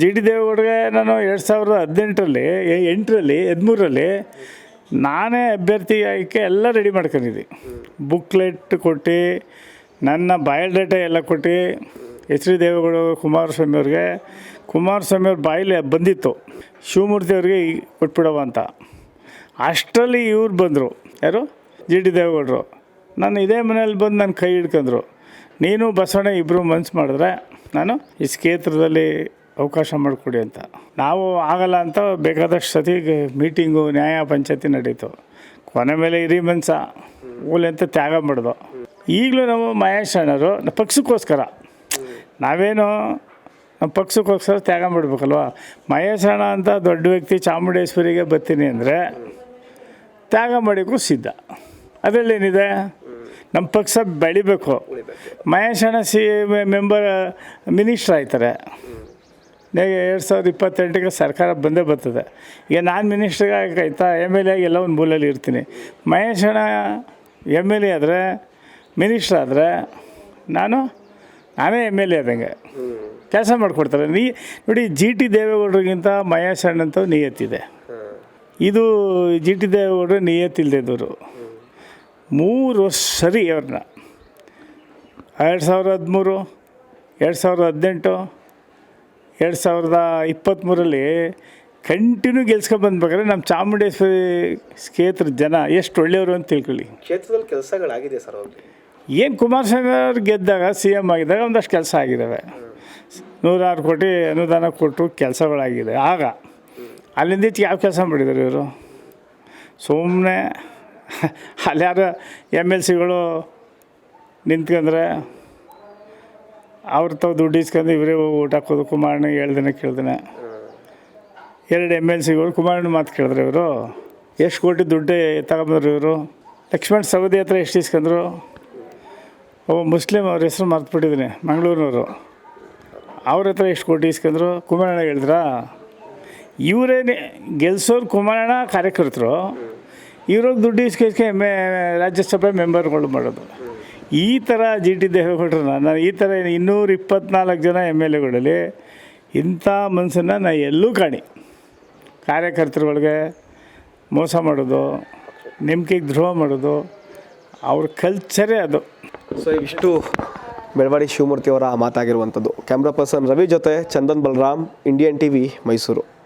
ಜಿ ಡಿ ದೇವೇಗೌಡಗೆ ನಾನು ಎರಡು ಸಾವಿರದ ಹದಿನೆಂಟರಲ್ಲಿ ಎಂಟರಲ್ಲಿ ಹದಿಮೂರರಲ್ಲಿ ನಾನೇ ಅಭ್ಯರ್ಥಿ ಆಯ್ಕೆ ಎಲ್ಲ ರೆಡಿ ಮಾಡ್ಕೊಂಡಿದ್ದೆ. ಬುಕ್ಲೆಟ್ ಕೊಟ್ಟು ನನ್ನ ಬಯೋಡೇಟಾ ಎಲ್ಲ ಕೊಟ್ಟು ಎಚ್ ಡಿ ದೇವೇಗೌಡ ಕುಮಾರಸ್ವಾಮಿ ಅವ್ರಿಗೆ, ಕುಮಾರಸ್ವಾಮಿ ಅವ್ರ ಬಾಯಲ್ಲಿ ಬಂದಿತ್ತು. ಶಿವಮೂರ್ತಿ ಅವ್ರಿಗೆ ಕೊಟ್ಬಿಡವ ಅಂತ. ಅಷ್ಟರಲ್ಲಿ ಇವ್ರು ಬಂದರು. ಯಾರು? ಜಿ ಡಿ ದೇವೇಗೌಡರು. ನಾನು ಇದೇ ಮನೇಲಿ ಬಂದು ನನ್ನ ಕೈ ಹಿಡ್ಕೊಂಡ್ರು. ನೀನು ಬಸವಣ್ಣ ಇಬ್ಬರು ಮನ್ಸು ಮಾಡಿದ್ರೆ ನಾನು ಈ ಕ್ಷೇತ್ರದಲ್ಲಿ ಅವಕಾಶ ಮಾಡಿಕೊಡಿ ಅಂತ. ನಾವು ಆಗಲ್ಲ ಅಂತ ಬೇಕಾದಷ್ಟು ಸತಿ ಮೀಟಿಂಗು, ನ್ಯಾಯ ಪಂಚಾಯತಿ ನಡೀತು. ಕೊನೆ ಮೇಲೆ ಹಿರಿ ಮನ್ಸ. ಅಂತ ತ್ಯಾಗ ಮಾಡಿದು. ಈಗಲೂ ನಾವು ಮಹೇಶ್ ಅಣ್ಣರು ಪಕ್ಷಕ್ಕೋಸ್ಕರ. ನಾವೇನು ನಮ್ಮ ಪಕ್ಷಕ್ಕೋಸ್ಕರ ತ್ಯಾಗ ಮಾಡಬೇಕಲ್ವ? ಮಹೇಶ್ ಅಣ್ಣ ಅಂತ ದೊಡ್ಡ ವ್ಯಕ್ತಿ ಚಾಮುಂಡೇಶ್ವರಿಗೆ ಬರ್ತೀನಿ ಅಂದರೆ ತ್ಯಾಗ ಮಾಡೋಕ್ಕೂ ಸಿದ್ಧ. ಅದರಲ್ಲೇನಿದೆ? ನಮ್ಮ ಪಕ್ಷ ಬೆಳಿಬೇಕು. ಮಹೇಶ್ ಅಣ್ಣ ಸಿ ಮೆಂಬರ್, ಮಿನಿಸ್ಟ್ರ್ ಆಯ್ತಾರೆ. ಎರಡು ಸಾವಿರದ ಇಪ್ಪತ್ತೆಂಟಿಗೆ ಸರ್ಕಾರ ಬಂದೇ ಬರ್ತದೆ. ಈಗ ನಾನು ಮಿನಿಸ್ಟ್ರಿಗೆ ಆಯ್ತಾ? ಎಂ ಎಲ್ ಎ ಎಲ್ಲ ಒಂದು ಮೂಲೆಯಲ್ಲಿ ಇರ್ತೀನಿ. ಮಹೇಶ್ ಅಣ್ಣ ಎಂ ಎಲ್ ಎ ಆದರೆ ಮಿನಿಸ್ಟ್ರ್ ಆದರೆ ನಾನು ನಾನೇ ಎಂ ಎಲ್ ಎ ಆದಂಗೆ. ಕೆಲಸ ಮಾಡಿಕೊಡ್ತಾರೆ. ನೀ ನೋಡಿ ಜಿ ಟಿ ದೇವೇಗೌಡರಿಗಿಂತ ಮಹೇಶ್ ಅಣ್ಣಂತ ನಿಯತ್ತಿದೆ. ಇದು ಜಿ ಟಿ ದೇವೇಗೌಡರು ನಿಯತ್ತಿಲ್ದಿದ್ದವರು. ಮೂರು ವರ್ಷ ಸರಿ ಅವ್ರನ್ನ. ಎರಡು ಸಾವಿರದ ಹದಿಮೂರು ಎರಡು ಸಾವಿರದ ಹದಿನೆಂಟು ಎರಡು ಸಾವಿರದ ಇಪ್ಪತ್ತ್ಮೂರಲ್ಲಿ ಕಂಟಿನ್ಯೂ ಗೆಲ್ಸ್ಕೊಂಡು ಬಂದ್ಬೇಕಾದ್ರೆ ನಮ್ಮ ಚಾಮುಂಡೇಶ್ವರಿ ಕ್ಷೇತ್ರದ ಜನ ಎಷ್ಟು ಒಳ್ಳೆಯವರು ಅಂತ ತಿಳ್ಕೊಳ್ಳಿ. ಕ್ಷೇತ್ರದಲ್ಲಿ ಕೆಲಸಗಳಾಗಿದೆ ಸರ್ ಅವ್ರಿಗೆ ಏನು ಕುಮಾರಸ್ವಾಮಿ ಅವ್ರು ಗೆದ್ದಾಗ ಸಿ ಎಂ ಆಗಿದ್ದಾಗ ಒಂದಷ್ಟು ಕೆಲಸ ಆಗಿದ್ದಾವೆ ನೂರಾರು ಕೋಟಿ ಅನುದಾನ ಕೊಟ್ಟು ಕೆಲಸಗಳಾಗಿದೆ. ಆಗ ಅಲ್ಲಿಂದ ಯಾವ ಕೆಲಸ ಮಾಡಿದ್ದಾರೆ ಇವರು? ಸುಮ್ಮನೆ ಅಲ್ಲಿ ಯಾರು ಎಂ ಎಲ್ ಸಿಗಳು ನಿಂತ್ಕೊಂಡ್ರೆ ಅವ್ರ ತಾವು ದುಡ್ಡು ಇಸ್ಕೊಂಡು ಇವರೇ ಊಟ ಹಾಕೋದು ಕುಮಾರಣ್ಣ ಹೇಳ್ದೇನೆ ಕೇಳ್ದೇನೆ. ಎರಡು ಎಂ ಎಲ್ ಸಿಗಳು ಕುಮಾರಣ್ಣ ಮಾತು ಕೇಳಿದ್ರೆ ಇವರು. ಎಷ್ಟು ಕೋಟಿ ದುಡ್ಡು ತಗೊಂಬಂದ್ರು ಇವರು? ಲಕ್ಷ್ಮಣ್ ಸವದಿ ಹತ್ರ ಎಷ್ಟು ಇಸ್ಕೊಂಡ್ರು ಒಬ್ಬ ಮುಸ್ಲಿಮ್ ಅವ್ರ ಹೆಸರು ಮಾತುಬಿಟ್ಟಿದ್ದೀನಿ ಮಂಗಳೂರಿನವರು. ಅವ್ರ ಹತ್ರ ಎಷ್ಟು ಕೋಟಿ ಇಸ್ಕೊಂಡ್ರು ಕುಮಾರಣ್ಣ ಹೇಳಿದ್ರಾ? ಇವರೇನೆ ಗೆಲ್ಸೋರು ಕುಮಾರಣ್ಣ ಕಾರ್ಯಕರ್ತರು. ಇವ್ರಿಗೆ ದುಡ್ಡು ಇಸ್ಕೆ ಮೇ, ರಾಜ್ಯಸಭೆ ಮೆಂಬರ್ಗಳು ಮಾಡೋದು. ಈ ಥರ ಜಿ ಟಿ ದೇವೇಗೌಡರನ್ನ ನಾನು ಈ ಥರ ಇನ್ನೂರ ಇಪ್ಪತ್ನಾಲ್ಕು ಜನ ಎಂ ಎಲ್ ಎಗಳಲ್ಲಿ ಇಂಥ ಮನಸ್ಸನ್ನು ನಾನು ಎಲ್ಲೂ ಕಾಣಿ. ಕಾರ್ಯಕರ್ತರುಗಳಿಗೆ ಮೋಸ ಮಾಡೋದು ನಂಬಿಕೆಗೆ ದ್ರೋಹ ಮಾಡೋದು, ಅವ್ರ ಕಲ್ಚರೇ ಅದು. ಸೊ ಇಷ್ಟು ಬೆಳವಾಡಿ ಶಿವಮೂರ್ತಿಯವರ ಮಾತಾಗಿರುವಂಥದ್ದು. ಕ್ಯಾಮ್ರಾ ಪರ್ಸನ್ ರವಿ ಜೊತೆ ಚಂದನ್ ಬಲರಾಮ್ ಇಂಡಿಯನ್ ಟಿವಿ ಮೈಸೂರು